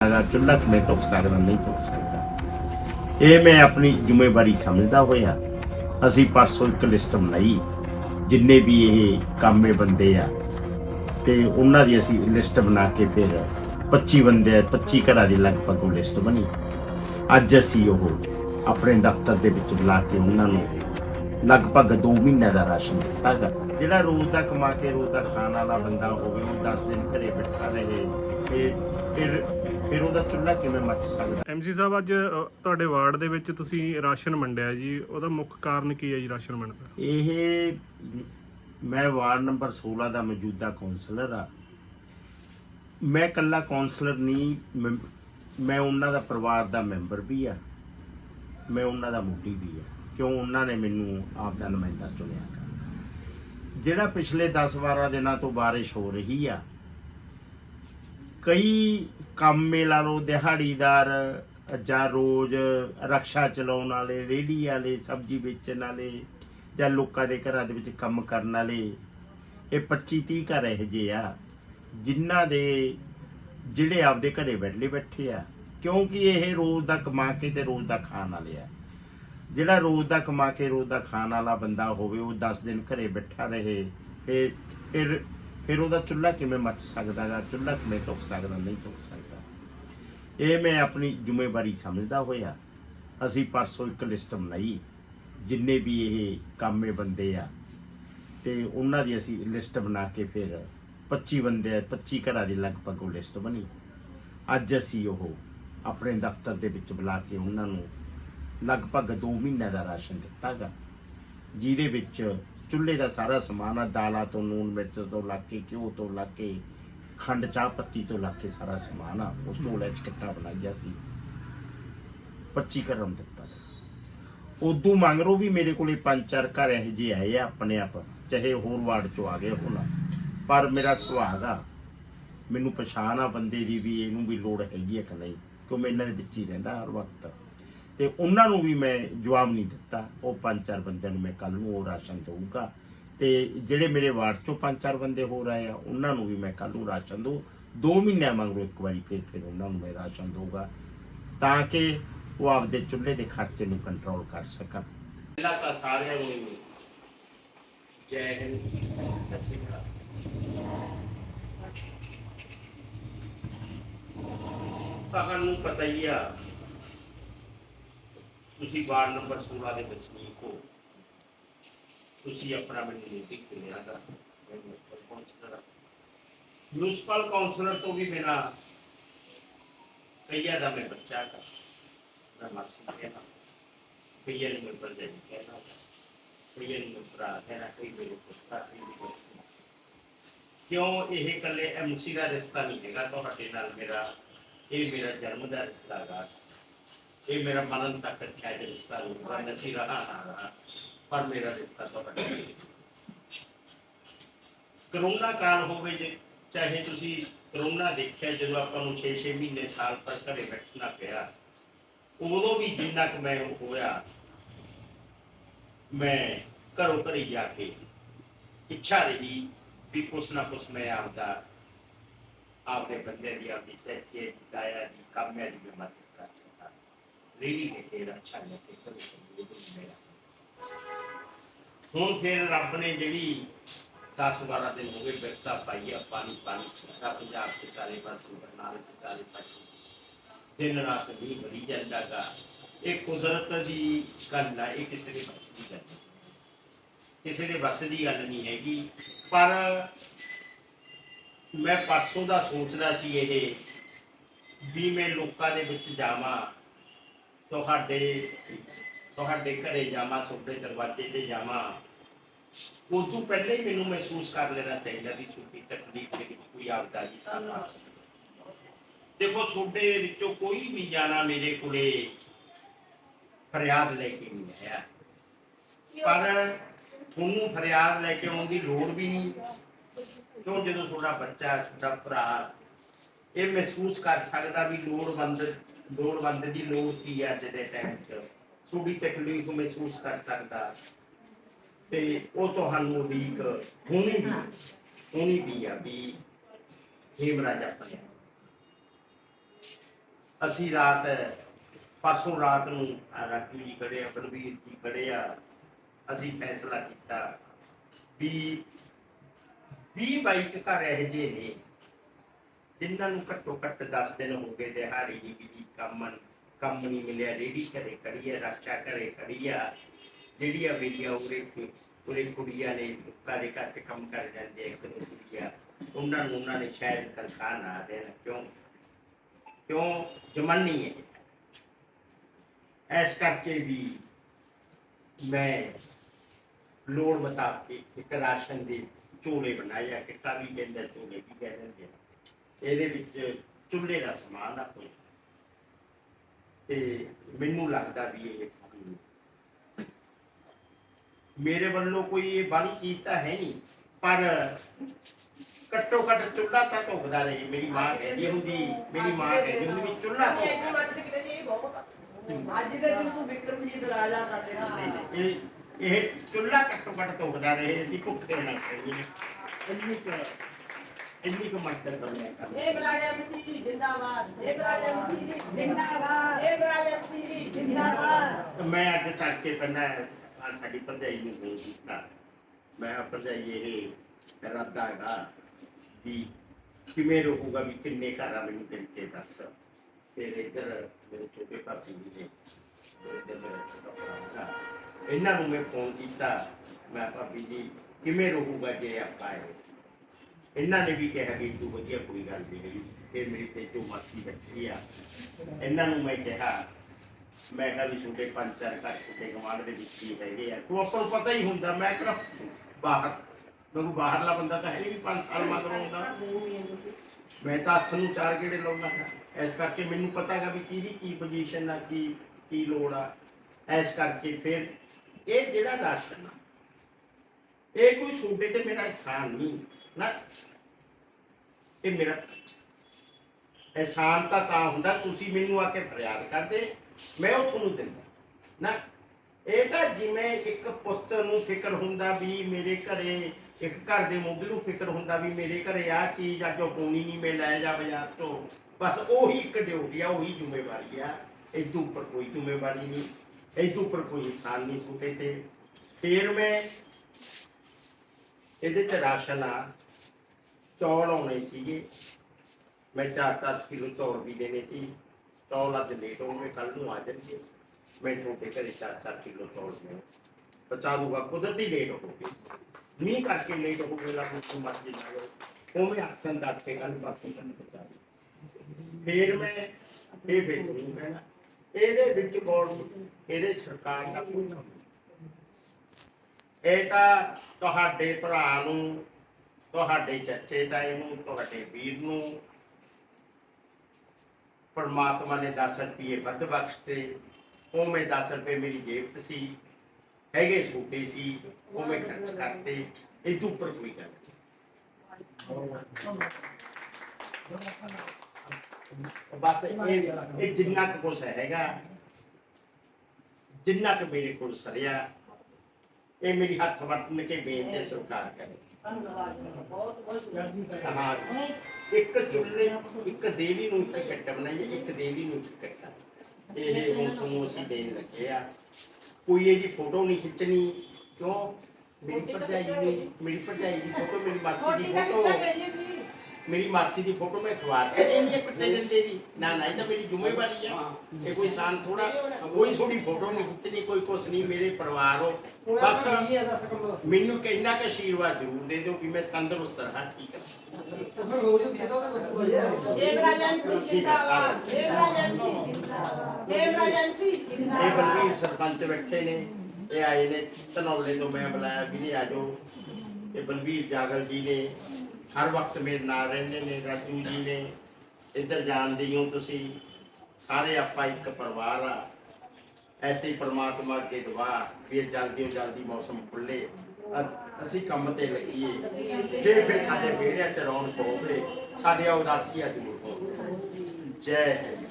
ਦਾ ਚੁੱਲ੍ਹਾ ਕਿਵੇਂ ਟੁੱਕ ਸਕਦਾ ਨਹੀਂ ਟੁੱਕ ਸਕਦਾ। ਇਹ ਮੈਂ ਆਪਣੀ ਜ਼ਿੰਮੇਵਾਰੀ ਸਮਝਦਾ ਹੋਇਆ। ਅਸੀਂ ਪਰਸੋਂ ਇੱਕ ਲਿਸਟ ਬਣਾਈ। ਜਿੰਨੇ ਵੀ ਇਹ ਕਾਮੇ ਬੰਦੇ ਆ, ਤੇ ਉਹਨਾਂ ਦੀ ਅਸੀਂ ਲਿਸਟ ਬਣਾ ਕੇ ਫਿਰ 25 ਬੰਦੇ 25 ਘਰਾਂ ਦੀ ਲਗਭਗ ਉਹ ਲਿਸਟ ਬਣੀ। ਅੱਜ ਅਸੀਂ ਉਹ ਆਪਣੇ ਦਫ਼ਤਰ ਦੇ ਵਿੱਚ ਬੁਲਾ ਕੇ ਉਹਨਾਂ ਨੂੰ ਲਗਭਗ 2 ਮਹੀਨਿਆਂ ਦਾ ਰਾਸ਼ਨ ਦਿੱਤਾ ਗਾ ਜਿਹੜਾ ਰੋਜ਼ ਦਾ ਕਮਾ ਕੇ ਰੋਜ਼ ਦਾ ਖਾਣ ਵਾਲਾ ਬੰਦਾ ਹੋਵੇ, ਉਹ 10 ਦਿਨ ਘਰੇ ਬੈਠਾ ਰਹੇ, ਤੇ ਫਿਰ ਫਿਰ ਉਹਦਾ ਚੁੱਲ੍ਹਾ ਕਿਵੇਂ ਮੱਚ ਸਕਦਾ? ਐਮਸੀ ਸਾਹਿਬ ਅੱਜ ਅ, ਤੁਹਾਡੇ ਵਾਰਡ ਦੇ ਵਿੱਚ ਤੁਸੀਂ ਰਾਸ਼ਨ ਵੰਡਿਆ ਜੀ। ਉਹਦਾ ਮੁੱਖ ਕਾਰਨ ਕੀ ਹੈ ਜੀ ਰਾਸ਼ਨ ਵੰਡਣ ਦਾ? ਇਹ ਮੈਂ ਵਾਰਡ ਨੰਬਰ 16 ਦਾ ਮੌਜੂਦਾ ਕਾਉਂਸਲਰ ਆ ਮੈਂ ਇਕੱਲਾ ਕਾਉਂਸਲਰ ਨਹੀਂ ਮੈਂ- ਮੈਂ ਉਹਨਾਂ ਦਾ ਪਰਿਵਾਰ ਦਾ ਮੈਂਬਰ ਵੀ ਆ ਮੈਂ ਉਹਨਾਂ ਦਾ ਮੁੱਢੀ ਵੀ ਆ ਕਿਉਂ? ਉਹਨਾਂ ਨੇ ਮੈਨੂੰ ਆਪ ਦਾ ਨੁਮਾਇੰਦਾ ਚੁਣਿਆ। ਗਾ। ਜਿਹੜਾ ਪਿਛਲੇ 10-12 ਦਿਨਾਂ ਤੋਂ ਬਾਰਿਸ਼ ਹੋ ਰਹੀ ਆ ਕਈ ਕੰਮੇ ਲਾ ਲਓ ਦਿਹਾੜੀਦਾਰ ਜਾਂ ਰੋਜ਼ ਰਕਸ਼ਾ ਚਲਾਉਣ ਵਾਲੇ, ਰੇਹੜੀ ਵਾਲੇ, ਸਬਜ਼ੀ ਵੇਚਣ ਵਾਲੇ ਜਾਂ ਲੋਕਾਂ ਦੇ ਘਰਾਂ ਦੇ ਵਿੱਚ ਕੰਮ ਕਰਨ ਵਾਲੇ, ਇਹ 25 30 ਘਰ ਇਹੋ ਜਿਹੇ ਆ, ਜਿਨ੍ਹਾਂ ਦੇ ਜਿਹੜੇ ਆਪਦੇ ਘਰੇ ਬੈਠਲੇ ਬੈਠੇ ਆ, ਕਿਉਂਕਿ ਇਹ ਰੋਜ਼ ਦਾ ਕਮਾ ਕੇ ਤੇ ਰੋਜ਼ ਦਾ ਖਾਣ ਵਾਲੇ ਆ। ਜਿਹੜਾ ਰੋਜ਼ ਦਾ ਕਮਾ ਕੇ ਰੋਜ਼ ਦਾ ਖਾਣ ਵਾਲਾ ਬੰਦਾ ਹੋਵੇ, ਉਹ 10 ਦਿਨ ਘਰੇ ਬੈਠਾ ਰਹੇ ਫਿਰ ਫਿਰ ਫਿਰ ਉਹਦਾ ਚੁੱਲ੍ਹਾ ਕਿਵੇਂ ਮੱਚ ਸਕਦਾ ਗਾ ਚੁੱਲ੍ਹਾ ਕਿਵੇਂ ਟੁੱਕ ਸਕਦਾ, ਨਹੀਂ ਟੁੱਕ ਸਕਦਾ? ਇਹ ਮੈਂ ਆਪਣੀ ਜ਼ਿੰਮੇਵਾਰੀ ਸਮਝਦਾ ਹੋਇਆ। ਅਸੀਂ ਪਰਸੋਂ ਇੱਕ ਲਿਸਟ ਬਣਾਈ, ਜਿੰਨੇ ਵੀ ਇਹ ਕਾਮੇ ਬੰਦੇ ਆ। ਤੇ ਉਹਨਾਂ ਦੀ ਅਸੀਂ ਲਿਸਟ ਬਣਾ ਕੇ ਫਿਰ 25 ਬੰਦੇ 25 ਘਰਾਂ ਦੀ ਲਗਭਗ ਉਹ ਲਿਸਟ ਬਣੀ। ਅੱਜ ਅਸੀਂ ਉਹ ਆਪਣੇ ਦਫ਼ਤਰ ਦੇ ਵਿੱਚ ਬੁਲਾ ਕੇ ਉਹਨਾਂ ਨੂੰ ਲਗਭਗ 2 ਮਹੀਨਿਆਂ ਦਾ ਰਾਸ਼ਨ ਦਿੱਤਾ ਗਾ ਜਿਹਦੇ ਵਿੱਚ ਚੁੱਲ੍ਹੇ ਦਾ ਸਾਰਾ ਸਮਾਨ ਆ, ਦਾਲਾਂ ਤੋਂ ਨੂਨ ਮਿਰਚ ਤੋਂ ਲੱਗ ਕੇ, ਘਿਓ ਤੋਂ ਲੱਗ ਕੇ, ਖੰਡ, ਚਾਹ ਪੱਤੀ ਤੋਂ ਲੱਗ ਕੇ ਸਾਰਾ ਸਮਾਨ ਆ। ਉਹ ਝੋਲੇ 'ਚ ਇਕੱਠਾ ਬਣਾਇਆ ਸੀ। 25 ਕਰਮ ਦਿੱਤਾ। ਗਾ। ਉਦੋਂ ਮੰਗਰੋ ਵੀ ਮੇਰੇ ਕੋਲੇ ਪੰਜ ਚਾਰ ਘਰ ਇਹੋ ਜਿਹੇ ਆਏ ਆ, ਆਪਣੇ ਆਪ, ਚਾਹੇ ਹੋਰ ਵਾਰਡ ਚੋਂ ਆ ਗਏ ਹੋਣਾ। ਪਰ ਮੇਰਾ ਸੁਭਾਅ ਆ, ਮੈਨੂੰ ਪਛਾਣ ਆ ਬੰਦੇ ਦੀ ਵੀ ਇਹਨੂੰ ਵੀ ਲੋੜ ਹੈਗੀ ਆ ਕਿ ਨਹੀਂ ਕਿਉਂ ਮੈਂ ਇਹਨਾਂ ਦੇ ਵਿੱਚ ਹੀ ਰਹਿੰਦਾ ਹਰ ਵਕਤ। ਤੇ ਉਹਨਾਂ ਨੂੰ ਵੀ ਮੈਂ ਜਵਾਬ ਨਹੀਂ ਦਿੱਤਾ। ਉਹ ਪੰਜ ਚਾਰ ਬੰਦਿਆਂ ਨੂੰ ਮੈਂ ਕੱਲ ਨੂੰ ਉਹ ਰਾਸ਼ਨ ਦਊਗਾ। ਤੇ ਜਿਹੜੇ ਮੇਰੇ ਵਾਰਡ ਚੋਂ ਪੰਜ ਚਾਰ ਬੰਦੇ ਹੋ ਰਹੇ ਆ, ਉਹਨਾਂ ਨੂੰ ਵੀ ਮੈਂ ਕੱਲ ਨੂੰ ਰਾਸ਼ਨ ਦਊ। ਦੋ ਮਹੀਨਿਆਂ ਮੰਗਰੋ ਇੱਕ ਵਾਰੀ ਫਿਰ ਫਿਰ ਉਹਨਾਂ ਨੂੰ ਮੈਂ ਰਾਸ਼ਨ ਦਊਗਾ ਤਾਂ ਕਿ ਉਹ ਆਪਦੇ ਚੁੱਲ੍ਹੇ ਦੇ ਖਰਚੇ ਨੂੰ ਕੰਟਰੋਲ ਕਰ ਸਕਣ। ਪਹਿਲਾਂ ਤਾਂ ਸਾਰਿਆਂ ਨੂੰ ਜੈ ਹਿੰਦ, ਸਤਿ ਸ਼੍ਰੀ ਅਕਾਲ। ਤੁਹਾਨੂੰ ਪਤਾ ਹੀ ਆ ਤੁਸੀਂ ਵਾਰਡ ਨੰਬਰ 16 ਦੇ ਵਸਨੀਕ ਹੋ ਤੁਸੀਂ ਆਪਣਾ ਮੈਨੂੰ ਨੀਤਿਕ ਚੁਣਿਆ ਦਾ ਮਿਊਨਿਸਪਲ ਕਾਉਂਸਲਰ ਮਿਊਨਿਸਪਲ ਕਾਉਂਸਲਰ ਤੋਂ ਵੀ ਮੇਰਾ ਕਈਆ ਦਾ ਮੈਂ ਬੱਚਾ ਦਾ ਮੈਂ ਮਾਸੀ ਕਹਿਣਾ ਕਈਆ ਨੂੰ ਮੈਂ ਪ੍ਰਜੈਂਟ ਕਹਿਣਾ ਕਈਆ ਨੂੰ ਮੈਂ ਭਰਾ ਕਹਿਣਾ ਕਈ ਮੇਰੇ ਪੁੱਤਰ ਕਈ ਮੇਰੇ ਕਿਉਂ ਇਹ ਇਕੱਲੇ ਐਮਸੀ ਦਾ ਰਿਸ਼ਤਾ ਨਹੀਂ ਹੈਗਾ ਤੁਹਾਡੇ ਨਾਲ ਮੇਰਾ ਇਹ ਮੇਰਾ ਜਨਮ ਦਾ ਰਿਸ਼ਤਾ ਹੈਗਾ ਇਹ ਮੇਰਾ ਮਰਨ ਤੱਕ ਸ਼ਾਇਦ ਰਿਸ਼ਤਾ ਹੋਊਗਾ ਨਸੀ ਰਹਾ ਨਾ ਰਹਾ, ਪਰ ਮੇਰਾ ਰਿਸ਼ਤਾ ਤੁਹਾਡੇ ਨਾਲ ਕਰੋਨਾ ਕਾਲ ਹੋਵੇ ਜੇ, ਚਾਹੇ ਤੁਸੀਂ ਕਰੋਨਾ ਦੇਖਿਆ, ਜਦੋਂ ਆਪਾਂ ਨੂੰ 6-6 ਮਹੀਨੇ ਸਾਲ ਤੱਕ ਘਰੇ ਬੈਠਣਾ ਪਿਆ, ਉਦੋਂ ਵੀ ਜਿੰਨਾ ਕੁ ਮੈਂ ਹੋਇਆ, ਮੈਂ ਘਰੋਂ ਘਰੀ ਜਾ ਕੇ ਇੱਛਾ ਰਹੀ ਵੀ ਕੁਛ ਨਾ ਕੁਛ ਮੈਂ ਆਪਦਾ, ਆਪਦੇ ਬੰਦੇ ਦੀ, ਆਪਦੀ ਸੱਚੇ ਦਾਇਆ ਦੀ, ਕਾਮਿਆਂ ਦੀ ਮੈਂ ਮਦਦ ਕਰ ਸਕਦਾ ਰੀਲੀ ਦੇ ਕੇ ਰੱਛਾ ਕੇ ਕਦੇ ਕਦੇ ਮੇਰਾ ਹੁਣ ਫਿਰ ਰੱਬ ਨੇ ਜਿਹੜੀ 10 12 ਦਿਨ ਹੋ ਗਏ ਬਿਰਤਾ ਪਾਈ ਆ, ਪਾਣੀ ਪਾਣੀ ਸਾਰਾ ਪੰਜਾਬ ਚ ਚਾਰੇ ਪਾਸੇ, ਬਰਨਾਲੇ ਚ ਚਾਰੇ ਪਾਸੇ। ਦਿਨ ਰਾਤ ਵੀ ਭਰੀ ਜਾਂਦਾਗਾ। ਇਹ ਕੁਦਰਤ ਦੀ ਗੱਲ ਆ, ਇਹ ਕਿਸੇ ਦੇ ਵੱਸ ਦੀ ਗੱਲ ਨਹੀਂ। ਕਿਸੇ ਦੇ ਵੱਸ ਦੀ ਗੱਲ ਨਹੀਂ ਹੈਗੀ। ਪਰ ਮੈਂ ਪਰਸੋਂ ਦਾ ਸੋਚਦਾ ਸੀ ਇਹ, ਵੀ ਮੈਂ ਲੋਕਾਂ ਦੇ ਵਿੱਚ ਜਾਵਾਂ। ਤੁਹਾਡੇ ਤੁਹਾਡੇ ਘਰੇ ਜਾਵਾਂ, ਤੁਹਾਡੇ ਦਰਵਾਜ਼ੇ ਤੇ ਜਾਵਾਂ ਉਸ ਤੋਂ ਪਹਿਲੇ ਹੀ ਮੈਨੂੰ ਮਹਿਸੂਸ ਕਰ ਲੈਣਾ ਚਾਹੀਦਾ ਵੀ ਸੁੱਕੀ ਤਕਲੀਫ ਦੇ ਵਿੱਚ ਕੋਈ ਆਪਦਾ ਜੀ ਸਾਹਮਣਾ ਦੇਖੋ, ਤੁਹਾਡੇ ਵਿੱਚੋਂ ਕੋਈ ਵੀ ਜਾਣਾ ਮੇਰੇ ਕੋਲੇ ਫਰਿਆਦ ਲੈ ਕੇ ਨਹੀਂ ਆਇਆ। ਪਰ ਤੁਹਾਨੂੰ ਫਰਿਆਦ ਲੈ ਕੇ ਆਉਣ ਦੀ ਲੋੜ ਵੀ ਨਹੀਂ। ਕਿਉਂ? ਜਦੋਂ ਤੁਹਾਡਾ ਬੱਚਾ, ਤੁਹਾਡਾ ਭਰਾ ਇਹ ਮਹਿਸੂਸ ਕਰ ਸਕਦਾ ਵੀ ਲੋੜਵੰਦ ਲੋੜਵੰਦ ਦੀ ਲੋੜ ਕੀ ਹੈ ਅੱਜ ਦੇ ਟਾਈਮ 'ਚ? ਤੁਹਾਡੀ ਤਕਲੀਫ ਮਹਿਸੂਸ ਕਰ ਸਕਦਾ। ਤੇ ਉਹ ਤੁਹਾਨੂੰ ਉਡੀਕ ਹੋਣੀ ਵੀ ਹੋਣੀ ਵੀ ਆ ਵੀ ਹੇਮਰਾਜ ਆਪਣੇ। ਅਸੀਂ ਰਾਤ ਪਰਸੋਂ ਰਾਤ ਨੂੰ ਰਾਜੂ ਜੀ ਖੜੇ ਆ ਬਲਵੀਰ ਜੀ ਖੜੇ ਆ। ਅਸੀਂ ਫੈਸਲਾ ਕੀਤਾ ਵੀ 20 ਬਾਈ ਘਰ ਇਹੋ ਜਿਹੇ ਨੇ। ਜਿਨ੍ਹਾਂ ਨੂੰ ਘੱਟੋ ਘੱਟ 10 ਦਿਨ ਹੋ ਗਏ ਦਿਹਾੜੀ ਨਹੀਂ ਮਿਲੀ ਕੰਮ ਕੰਮ ਨਹੀਂ ਮਿਲਿਆ ਰੇੜੀ ਘਰੇ ਖੜੀ ਆ ਰੱਖਿਆ ਘਰੇ ਖੜੀ ਆ। ਜਿਹੜੀਆਂ ਬੇਟੀਆਂ ਉਰੇ ਉਰੇ ਕੁੜੀਆਂ ਨੇ ਲੋਕਾਂ ਦੇ ਘਰ 'ਚ ਕੰਮ ਕਰ ਜਾਂਦੇ ਇੱਕ ਦੋ ਕੁੜੀਆਂ। ਉਹਨਾਂ ਨੂੰ ਉਹਨਾਂ ਨੇ ਸ਼ਾਇਦ ਤਨਖਾਹ ਨਾ ਦੇਣ। ਕਿਉਂ? ਕਿਉਂ? ਜਮਾਨੀ ਹੈ। ਇਸ ਕਰਕੇ ਵੀ ਮੈਂ ਲੋੜ ਮੁਤਾਬਕ ਇੱਕ ਰਾਸ਼ਨ ਦੇ ਝੋਲੇ ਬਣਾਏ ਆ, ਕਿੱਟਾ ਵੀ ਕਹਿੰਦੇ ਝੋਲੇ ਵੀ ਕਹਿ ਦਿੰਦੇ ਆ। ਇਹਦੇ ਵਿੱਚ ਚੁੱਲ੍ਹੇ ਦਾ ਸਮਾਨ ਆ ਕੋਈ। ਤੇ ਮੈਨੂੰ ਲੱਗਦਾ ਵੀ ਇਹ ਮੇਰੇ ਵੱਲੋਂ ਕੋਈ ਇਹ ਬਾਹਲੀ ਚੀਜ਼ ਤਾਂ ਹੈ ਨਹੀਂ ਪਰ ਘੱਟੋ ਘੱਟ ਚੁੱਲ੍ਹਾ ਤਾਂ ਧੁਖਦਾ ਰਹੇ ਮੇਰੀ ਮਾਂ ਕਹਿੰਦੀ ਹੁੰਦੀ ਮੇਰੀ ਮਾਂ ਕਹਿੰਦੀ ਹੁੰਦੀ ਵੀ ਚੁੱਲ੍ਹਾ ਅੱਜ ਦੇ ਦਿਨ ਨੂੰ ਵਿਕਰਮਜੀਤ ਰਾਜਾ ਸਾਡੇ ਨਾਲ। ਇਹ ਇਹ ਚੁੱਲ੍ਹਾ ਘੱਟੋ ਘੱਟ ਧੁਖਦਾ ਰਹੇ ਅਸੀਂ ਭੁੱਖੇ ਨਾ ਕਰੀਏ ਇੰਨੀ ਕੁ ਮਦਦ ਕਰਨੇ ਕਰ ਇਹ ਬਰਾਜਾ ਮਸੀਹ ਜਿੰਦਾਬਾਦ ਇਹ ਬਰਾਜਾ ਮਸੀਹ ਜਿੰਦਾਬਾਦ ਇਹ ਬਰਾਜਾ ਮਸੀਹ ਜਿੰਦਾਬਾਦ। ਮੈਂ ਅੱਜ ਤੜਕੇ ਪਹਿਲਾਂ ਆਹ ਸਾਡੀ ਭਰਜਾਈ ਨੂੰ ਫੋਨ ਕੀਤਾ। ਮੈਂ ਭਰਜਾਈ ਇਹ ਇਰਾਦਾ ਹੈਗਾ ਵੀ ਕਿਵੇਂ ਰਹੂਗਾ ਵੀ ਕਿੰਨੇ ਘਰ ਆ ਮੈਨੂੰ ਕਿੰਨੇ ਕੇ ਦੱਸ। ਫਿਰ ਇੱਧਰ ਮੇਰੇ ਛੋਟੇ ਭਾਬੀ ਜੀ ਨੇ ਇੱਧਰ ਮੇਰੇ ਛੋਟਾ ਭਰਾ ਹੈਗਾ। ਇਹਨਾਂ ਨੂੰ ਮੈਂ ਫੋਨ ਕੀਤਾ। ਮੈਂ ਭਾਬੀ ਜੀ ਕਿਵੇਂ ਰਹੂਗਾ ਜੇ ਆਪਾਂ ਆਏ ਇਹਨਾਂ ਨੇ ਵੀ ਕਿਹਾ ਵੀ ਤੂੰ ਵਧੀਆ ਕੋਈ ਗੱਲ ਨਹੀਂ ਹੈਗੀ ਫਿਰ ਮੇਰੀ ਤੇ ਜੋ ਮਾਸੀ ਬੱਚੀ ਆ। ਇਹਨਾਂ ਨੂੰ ਮੈਂ ਕਿਹਾ ਮੈਂ ਕਿਹਾ ਵੀ ਛੋਟੇ ਪੰਜ ਚਾਰ ਘਰ ਛੋਟੇ ਗਵਾਂਢ ਦੇ ਵਿੱਚ ਹੀ ਹੈਗੇ ਆ। ਤੂੰ ਆਪਾਂ ਨੂੰ ਪਤਾ ਹੀ ਹੁੰਦਾ ਮੈਂ ਕਿਹੜਾ ਬਾਹਰ ਮੈਨੂੰ ਬਾਹਰਲਾ ਬੰਦਾ ਤਾਂ ਹੈ ਨਹੀਂ ਵੀ 5 ਸਾਲ ਮਗਰੋਂ ਆਉਂਦਾ। ਮੈਂ ਤਾਂ ਹੱਥ ਨੂੰ ਚਾਰ ਗੇੜੇ ਲਾਉਣਾ ਹੈ। ਇਸ ਕਰਕੇ ਮੈਨੂੰ ਪਤਾ ਹੈਗਾ ਵੀ ਕਿਹਦੀ ਕੀ ਪੋਜੀਸ਼ਨ ਆ ਕੀ ਕੀ ਲੋੜ ਆ। ਇਸ ਕਰਕੇ ਫਿਰ ਇਹ ਜਿਹੜਾ ਰਾਸ਼ਨ ਇਹ ਕੋਈ ਛੋਟੇ ਤੇ ਮੇਰਾ ਅਹਿਸਾਨ ਨਹੀਂ। ਨਾ। ਇਹ ਮੇਰਾ ਅਹਿਸਾਨ ਤਾਂ ਤਾਂ ਹੁੰਦਾ, ਤੁਸੀਂ ਮੈਨੂੰ ਆ ਕੇ ਫਰਿਆਦ ਕਰਦੇ, ਮੈਂ ਉਹ ਤੁਹਾਨੂੰ ਦਿੰਦਾ। ਨਾ, ਇਹ ਤਾਂ ਜਿਵੇਂ ਇੱਕ ਪੁੱਤ ਨੂੰ ਫਿਕਰ ਹੁੰਦਾ ਵੀ ਮੇਰੇ ਘਰੇ, ਇੱਕ ਘਰ ਦੇ ਮੁੰਡੇ ਨੂੰ ਫਿਕਰ ਹੁੰਦਾ ਵੀ ਮੇਰੇ ਘਰੇ ਆ ਚੀਜ਼ ਅੱਜ ਉਹ ਹੋਣੀ ਨਹੀਂ, ਮੈਂ ਲੈ ਜਾ ਬਾਜ਼ਾਰ ਤੋਂ। ਬਸ ਉਹੀ ਇੱਕ ਡਿਊਟੀ ਆ, ਉਹੀ ਜ਼ਿੰਮੇਵਾਰੀ ਆ। ਇਹ ਤੋਂ ਉੱਪਰ ਕੋਈ ਜ਼ਿੰਮੇਵਾਰੀ ਨਹੀਂ ਇਹ ਤੋਂ ਉੱਪਰ ਕੋਈ ਇਨਸਾਨ ਨਹੀਂ ਛੋਟੇ ਤੇ। ਫਿਰ ਮੈਂ ਇਹਦੇ ਚ ਰਾਸ਼ਨ ਆ। ਚੌਲ ਆਉਣੇ ਸੀਗੇ। ਮੈਂ 4-4 ਕਿਲੋ ਚੌਲ ਵੀ ਦੇਣੇ ਸੀ। ਚੌਲ ਅੱਜ ਲੇਟ ਹੋ ਗਏ ਕੱਲ ਨੂੰ ਆ ਜਾਣਗੇ। ਮੈਂ ਤੁਹਾਡੇ ਘਰੇ 4-4 ਕਿਲੋ ਚੌਲ ਮੈਂ ਪਹੁੰਚਾ ਦੂੰਗਾ, ਕੁਦਰਤੀ ਲੇਟ ਹੋ ਗਏ। ਮੀਂਹ ਕਰਕੇ ਲੇਟ ਹੋ ਗਏ ਲੱਗ ਨੂੰ ਮਰਜ਼ੀ ਨਾਲ। ਉਹ ਮੈਂ ਆਖਣ ਦਾ ਤੇ ਕੱਲ ਬਾਕੀ ਤੁਹਾਨੂੰ ਪਹੁੰਚਾ ਦੂੰ ਫਿਰ ਮੈਂ ਇਹ ਫਿਰ ਤੁਹਾਨੂੰ ਕਹਿਣਾ ਇਹਦੇ ਵਿੱਚ ਗੌਰਮੈਂਟ ਇਹਦੇ ਸਰਕਾਰ ਦਾ ਕੋਈ ਕੰਮ ਨਹੀਂ। ਇਹ ਤਾਂ ਤੁਹਾਡੇ ਭਰਾ ਨੂੰ ਤੁਹਾਡੇ ਚਾਚੇ ਤਾਏ ਨੂੰ, ਤੁਹਾਡੇ ਵੀਰ ਨੂੰ। ਪਰਮਾਤਮਾ ਨੇ 10 ਰੁਪਏ ਵੱਧ ਬਖਸ਼ਤੇ ਉਵੇਂ 10 ਰੁਪਏ ਮੇਰੀ ਜੇਬ 'ਚ ਸੀ, ਹੈਗੇ ਛੋਟੇ ਸੀ, ਉਵੇਂ ਖਰਚ ਕਰਤੇ। ਇਹ ਤੋਂ ਉੱਪਰ ਕੋਈ ਗੱਲ ਨਹੀਂ। ਬਸ ਇਹ ਇਹ ਜਿੰਨਾ ਕੁ ਕੁਛ ਹੈਗਾ, ਜਿੰਨਾ ਕੁ ਮੇਰੇ ਕੋਲ ਸਰਿਆ ਇਹ ਮੇਰੀ ਹੱਥ ਵਟਣ ਕੇ ਬੇਨਤੀ ਸਰਕਾਰ ਕਰੇ। ਹਾਂ ਇੱਕ ਚੁੱਲ੍ਹੇ ਇੱਕ ਦੇਵੀ ਨੂੰ ਇੱਕ ਕੱਟਾ ਬਣਾਈਏ ਇੱਕ ਦੇਵੀ ਨੂੰ ਇੱਕ ਕੱਟਾ ਇਹ ਹੁਣ ਤੁਹਾਨੂੰ ਅਸੀਂ ਦੇਣ ਲੱਗੇ ਆ। ਕੋਈ ਇਹਦੀ ਫੋਟੋ ਨਹੀਂ ਖਿੱਚਣੀ ਕਿਉਂ? ਮੇਰੀ ਭਰਜਾਈ ਦੀ ਮੇਰੀ ਭਰਜਾਈ ਦੀ ਫੋਟੋ ਮੇਰੀ ਮਾਸੀ ਦੀ ਫੋਟੋ। ਮੇਰੀ ਮਾਸੀ ਦੀ ਫੋਟੋ ਮੈਂ ਖਵਾ ਕੇ ਦੇਣੀ ਹੈ ਪੱਟੇ ਦਿੰਦੇ ਦੀ ਨਾ ਨਾ ਇਹ ਤਾਂ ਮੇਰੀ ਜ਼ਿੰਮੇਵਾਰੀ ਆ। ਇਹ ਕੋਈ ਸਾਨ ਥੋੜਾ ਕੋਈ ਥੋੜੀ ਫੋਟੋ ਨਹੀਂ ਖਿੱਚਣੀ ਕੋਈ ਕੁਛ ਨਹੀਂ ਮੇਰੇ ਪਰਿਵਾਰ ਹੋ। ਬਸ ਮੈਨੂੰ ਕਿੰਨਾ ਕੁ ਆਸ਼ੀਰਵਾਦ ਜ਼ਰੂਰ ਦੇ ਦਿਓ ਕਿ ਮੈਂ ਤੰਦਰੁਸਤ ਰਹਾਂ ਠੀਕ ਹੈ। ਇਹ ਬਲਵੀਰ ਸਰਪੰਚ ਬੈਠੇ ਨੇ ਇਹ ਆਏ ਨੇ ਧਨੌਲੇ ਤੋਂ ਮੈਂ ਬੁਲਾਇਆ ਵੀ ਨਹੀਂ ਆਜੋ ਇਹ ਬਲਵੀਰ ਜਾਗਲ ਜੀ ਨੇ। ਹਰ ਵਕਤ ਮੇਰੇ ਨਾਲ ਰਹਿੰਦੇ ਨੇ, ਰਾਜੂ ਜੀ ਨੇ, ਇੱਧਰ ਜਾਣਦੇ ਹੋ ਤੁਸੀਂ, ਸਾਰੇ ਆਪਾਂ ਇੱਕ ਪਰਿਵਾਰ ਆ। ਐਸੇ ਹੀ ਪ੍ਰਮਾਤਮਾ ਅੱਗੇ ਦੁਆ, ਵੀ ਜਲਦੀ ਤੋਂ ਜਲਦੀ ਮੌਸਮ ਖੁੱਲੇ ਅਸੀਂ ਕੰਮ ਤੇ ਲੱਗੀਏ। ਜੇ ਫਿਰ ਸਾਡੇ ਵਿਹੜਿਆਂ ਚ ਰੌਣਕ ਹੋਵੇ ਸਾਡੀਆਂ ਉਦਾਸੀਆਂ ਦੂਰ ਹੋਣ ਜੈ ਹਿੰਦ।